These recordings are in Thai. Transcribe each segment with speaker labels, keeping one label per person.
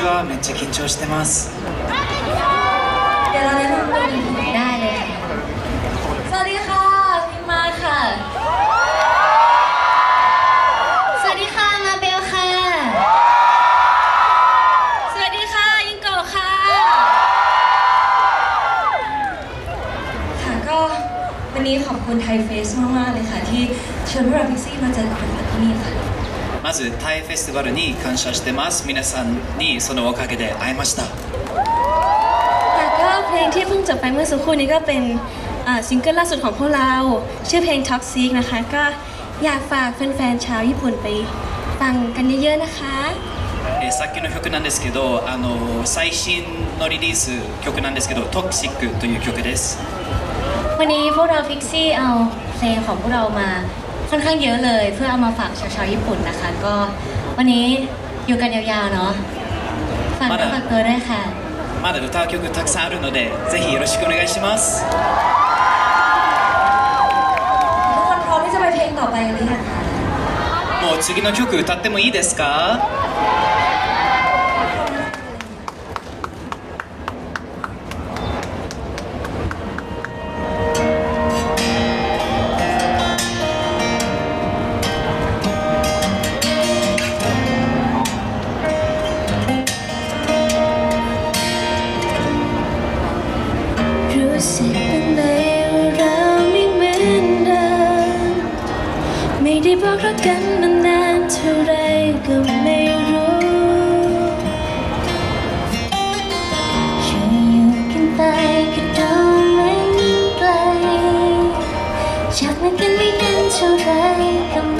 Speaker 1: は。
Speaker 2: めっちゃ緊張してます。
Speaker 1: やられるないす。
Speaker 2: まずタイフェスティバルに感謝してます皆さんにそのおかげで会えました
Speaker 3: ค่ะก็เพลงที่เพิ่งจบไปเมื่อสักครู่นี้ก็เป็นอ่าซิงเกิลล่าสุดของพวกเรา ชื่อเพลง Toxic นะคะ ก็อยากฝากแฟนๆชาวญี่ปุ่นไปฟังกันเยอะๆนะคะ
Speaker 2: えーさっきの曲なんですけどあの最新のリリース曲なんですけど「トクシック」という曲です
Speaker 1: วันนี้พวกเราพิกซี่เอาเพลงของพวกเรามา ค่อนข้างเยอะเลย เพื่อเอามาฝากชาวชาวญี่ปุ่นนะคะ ก็วันนี้อยู่กันยาวๆเนาะฝากเนื้อฝากตัวด้วยค่ะ
Speaker 2: まだ歌う曲たくさんあるのでぜひよろしくお願いします
Speaker 1: ทุกคนพร้อมที่จะไปเพลงต่อไปกันหรือยังคะ
Speaker 2: もう次の曲歌ってもいいですか
Speaker 3: จากนั้นกันไม่นานเท่าไร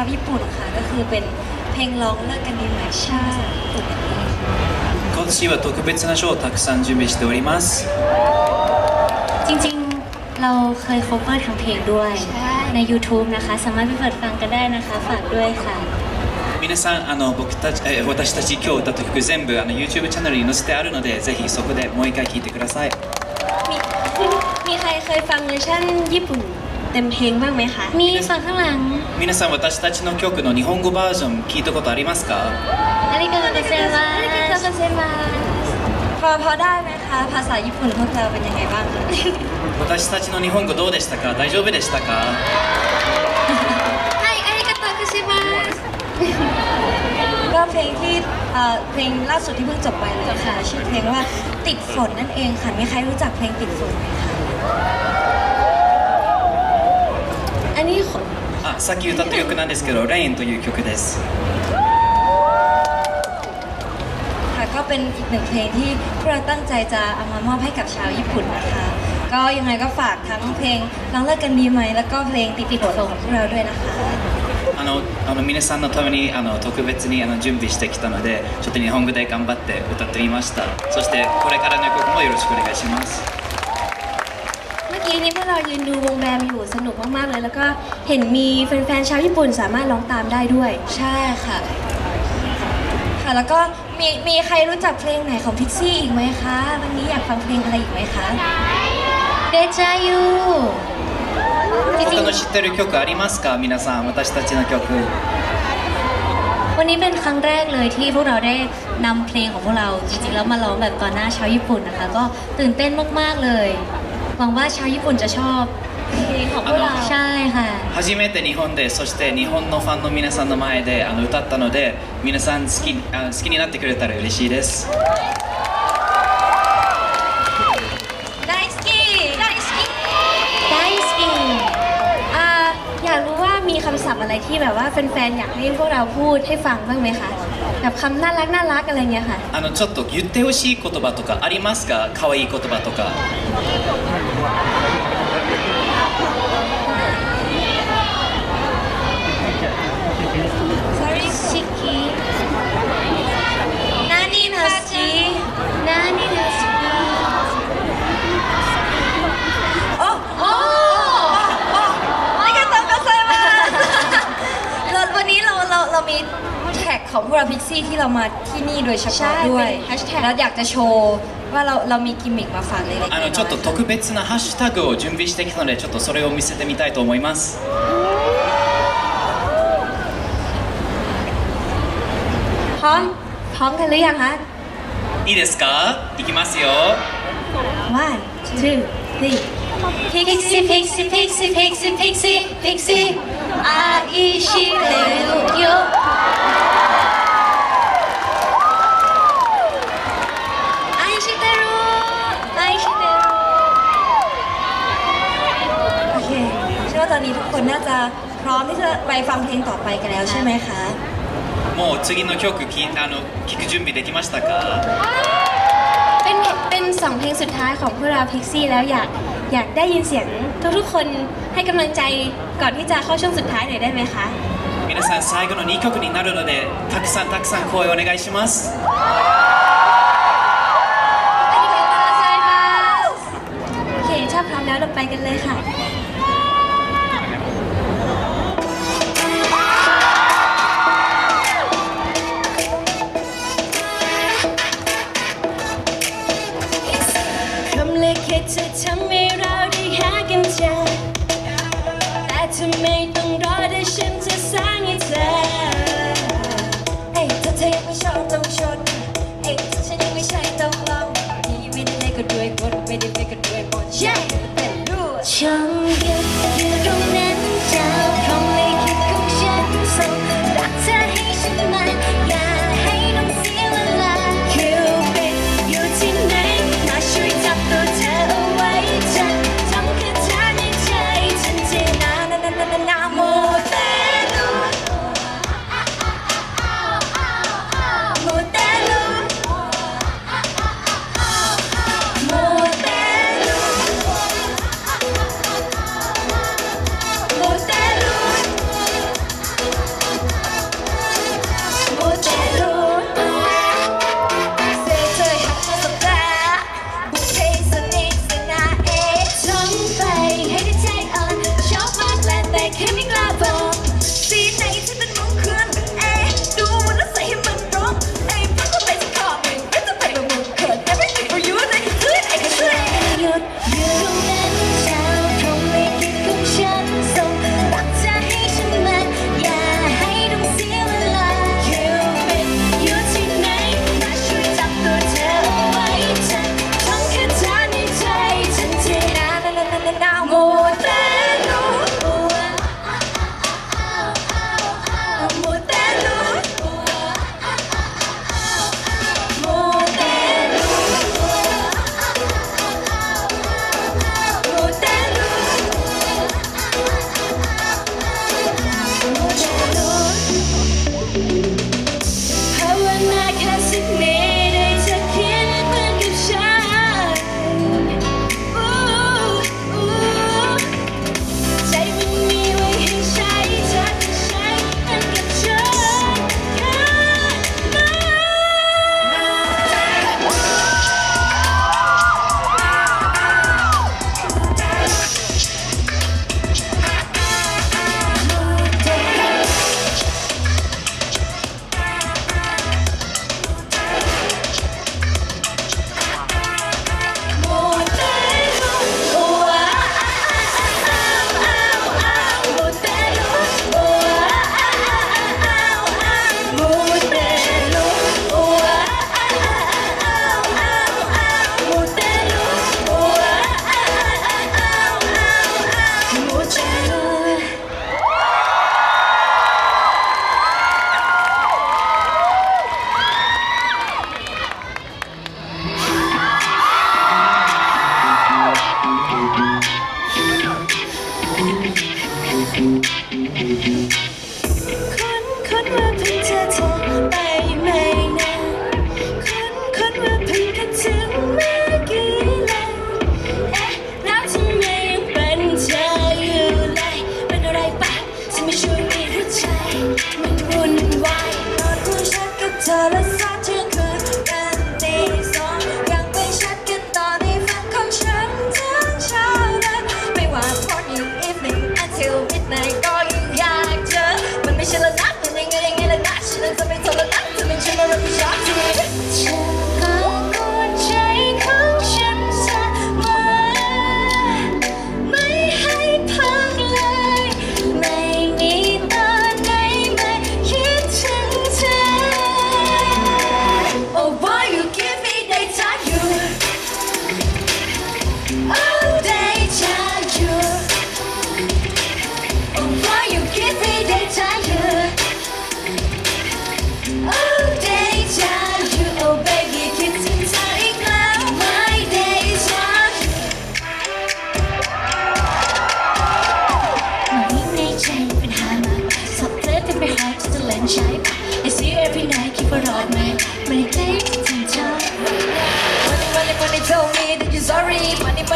Speaker 3: าวญี่ปุ่นค่ะ ก็
Speaker 1: คือเป็นเพลงร้องเลิกกันดีไหมชาติญี่ปุ่นนั่นเองค่ะ
Speaker 2: 今年は特別なショーをたくさん準備しております
Speaker 1: จริงๆเราเคย cover ทั้งเพลงด้วยใน YouTube นะคะ สามารถไปเปิดฟังกันได้นะคะ ฝากด้วยค่ะ
Speaker 2: 皆さんあの僕たちえー私たち今日歌った曲全部あの YouTube チャンネルに載せてあるのでぜひそこでもう一回聴いてください
Speaker 4: มีมีใครเคยฟังเวอร์ชันญี่ปุ่น เต็มเพลงบ้างไหมคะ
Speaker 1: มีฟังข้างหลัง
Speaker 2: 皆さん私たちの曲の日本語バージョン聞いたことありますか
Speaker 1: อาริกาโตเซมาอาริกโต
Speaker 4: เซมาพอพอได้ไหม
Speaker 5: คะ ภาษาญี่ปุ่นพวกเราเป็นยังไงบ้างคะ
Speaker 2: 私たちの日本語どうでしたか大丈夫でしたか
Speaker 4: ไฮอาริกาโตคุชิมา
Speaker 5: ก็เพลงที่เเพลงล่าสุดที่เพิ่งจบไปเลยค่ะ ชื่อเพลงว่าติดฝนนั่นเองค่ะ มีใครรู้จักเพลงติดฝนไหมคะ
Speaker 4: อันนี้
Speaker 2: あさっき歌った曲なんですけど「レイン」という曲です
Speaker 5: ค่ะก็เป็นอีกหนึ่งเพลงที่พวกเราตั้งใจจะเอามามอบให้กับชาวญี่ปุ่นนะคะ ก็ยังไงก็ฝากทั้งเพลงน้องเลิกกันดีไหม แล้วก็เพลงติดติดฝนของพวกเราด้วยนะคะ
Speaker 2: あのあの皆さんのためにあの特別にあの準備してきたのでちょっと日本語で頑張って歌ってみましたそしてこれからの曲もよろしくお願いします
Speaker 4: เมื่ อกี้นี้พวกเรายืนดูวงแบมอยู่สนุกมากๆเลย แล้วก็เห็นมีแฟนๆชาวญี่ปุ่นสามารถร้องตามได้ด้วย
Speaker 5: ใช่ค่ะ ค่ะแล้วก็มีมีใครรู้จักเพลงไหนของพิกซี่อีกไหมคะ วันนี้อยากฟังเพลงอะไรอีกไหมคะ
Speaker 4: เดจายู
Speaker 2: 他の知ってる曲ありますか皆さん私たちの曲
Speaker 4: วันนี้เป็นครั้งแรกเลยที่พวกเราได้นำเพลงของพวกเราจริงๆแล้วมาร้องแบบต่อหน้าชาวญี่ปุ่นนะคะ ก็ตื่นเต้นมากๆเลย หวังว่าชาวญี่ปุ่นจะชอบเพลงของพวกเราใช่ค่ะ
Speaker 2: 初めて日本でそして日本のファンの皆さんの前であの歌ったので皆さん好きあ好きになってくれたら嬉しいです
Speaker 5: ไดสกี้ไดสกี้
Speaker 4: ได้สกินอ่าอยากรู้ว่ามีคำศัพท์อะไรที่แบบว่าแฟนๆ อยากให้พวกเราพูดให้ฟังบ้างไหมคะ แบบคำน่ารักน่ารักอะไรเงี้ยค่ะ
Speaker 2: あのちょっと言ってほしい言葉とかありますか可愛い言葉とか
Speaker 5: เราเราเรามีแท็กของพวกเราพิกซี่ที่เรามาที่นี่โดยเฉ
Speaker 4: ใช่
Speaker 5: พาะด้วย
Speaker 4: เป็น hashtag
Speaker 5: แล้วอยากจะโชว์ว่าเราเรามีกิมมิคมาฝากเล็กๆ
Speaker 2: あ
Speaker 5: น้
Speaker 2: の
Speaker 5: อยๆ
Speaker 2: ちょっと特別なハッシュタグを準備してきたのでちょっとそれを見せてみたいと思います
Speaker 4: พร้อม พร้อมกันหรือยังคะ
Speaker 2: いいですかいきますよ
Speaker 4: one two three pixie pixie pixie pixie pixie pixie 愛してるよ愛してる愛してる
Speaker 5: โอเคเชื่อว่าตอนนี้ทุกคนน่าจะพร้อมที่จะไปฟังเพลงต่อไปกันแล้วใช่ไหมคะ
Speaker 2: もう次の曲きあの聞く準備できましたか
Speaker 4: เป็นเป็นสองเพลงสุดท้ายของพวกเราพิกซี่แล้วอยากอยากได้ยินเสียง ทุกๆคนให้กำลังใจก่อนที่จะเข้าช่วงสุดท้ายหน่อยได้ไหมคะ
Speaker 2: 皆さん最後の2曲になるのでたくさんたくさん声お願いします
Speaker 4: อันนี้เป็นมาไซมาสโอเคถ้าพร้อมแล้วเราไปกันเลยค่ะ
Speaker 5: ไม่ได้เล่นก็ด้วยบทใช่แต่รู้ฉันยึดอยู่ตรง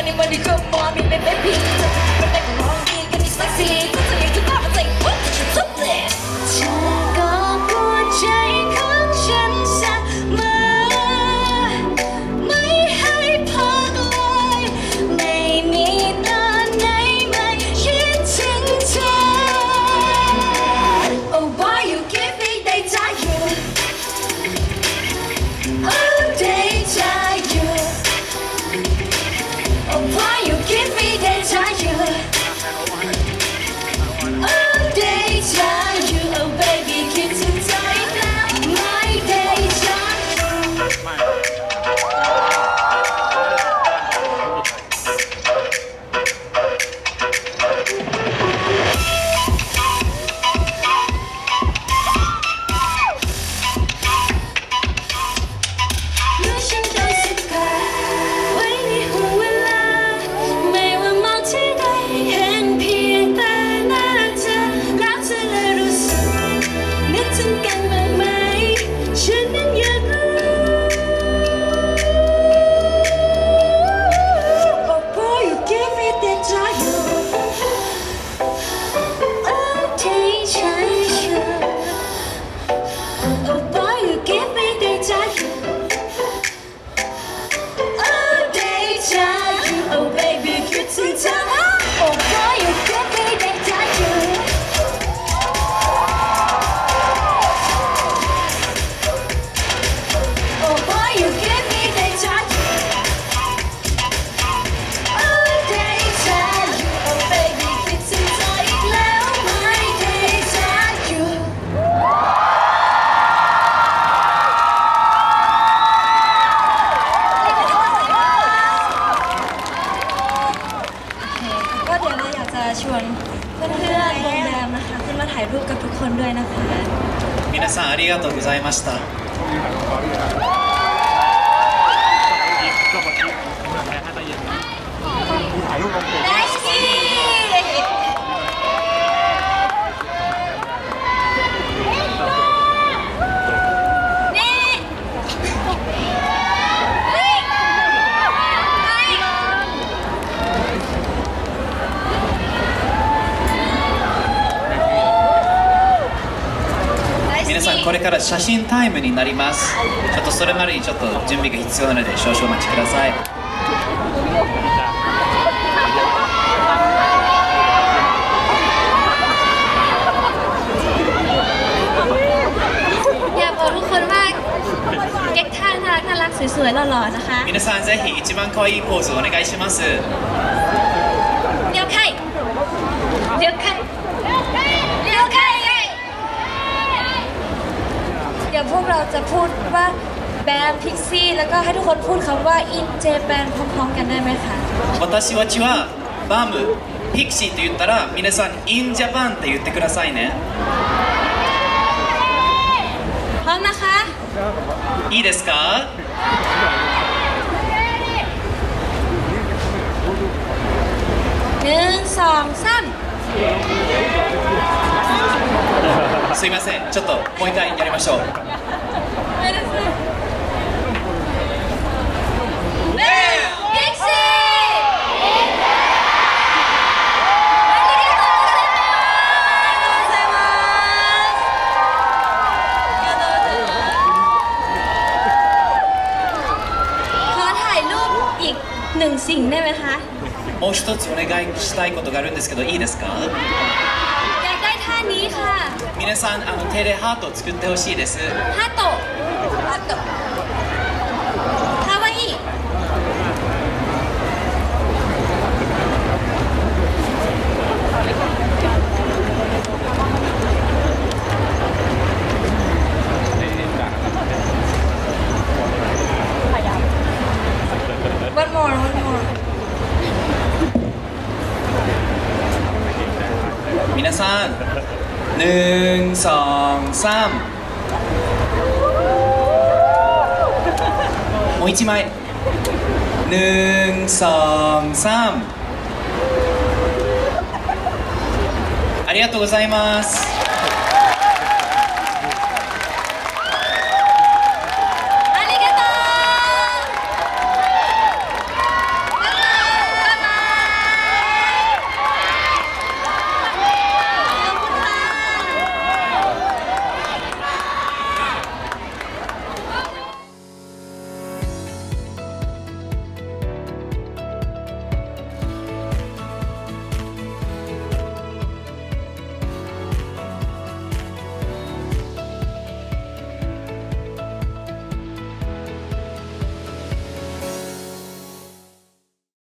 Speaker 3: anybody がとうございました。写真タイムになります。ちょっとそれまでにちょっと準備が必要なので少々お待ちください。皆さんぜひ一番可愛いポーズをお願いします。
Speaker 4: เดี๋ยวพวกเราจะพูดว่าแบมพิกซี่แล้วก็ให้ทุกคนพูดคำว่าอินเจแปนพร้อมๆกันได้ไหมคะ
Speaker 3: 私はちはバムピクシーと言ったら皆さんインジャパンって言ってくださいね
Speaker 4: พร้อมนะคะ
Speaker 3: いいですか
Speaker 4: หนึ่งสองสาม
Speaker 3: すいませんちょっともう一回やりましょう
Speaker 4: ไม่ได้สิแบมพิกซี่ขอถ่ายรูปอีกหนึ่งสิ่งได้ไหมคะ
Speaker 3: もう一つお願いしたいことがあるんですけどいいですか 皆さんあの手でハートを作ってほしいです
Speaker 4: ฮาโตะฮาโตะคาวาอิวันมอร์วันมอร์
Speaker 3: 皆さん หนึ่งสองสามもう一枚หนึ่งสองสามありがとうございます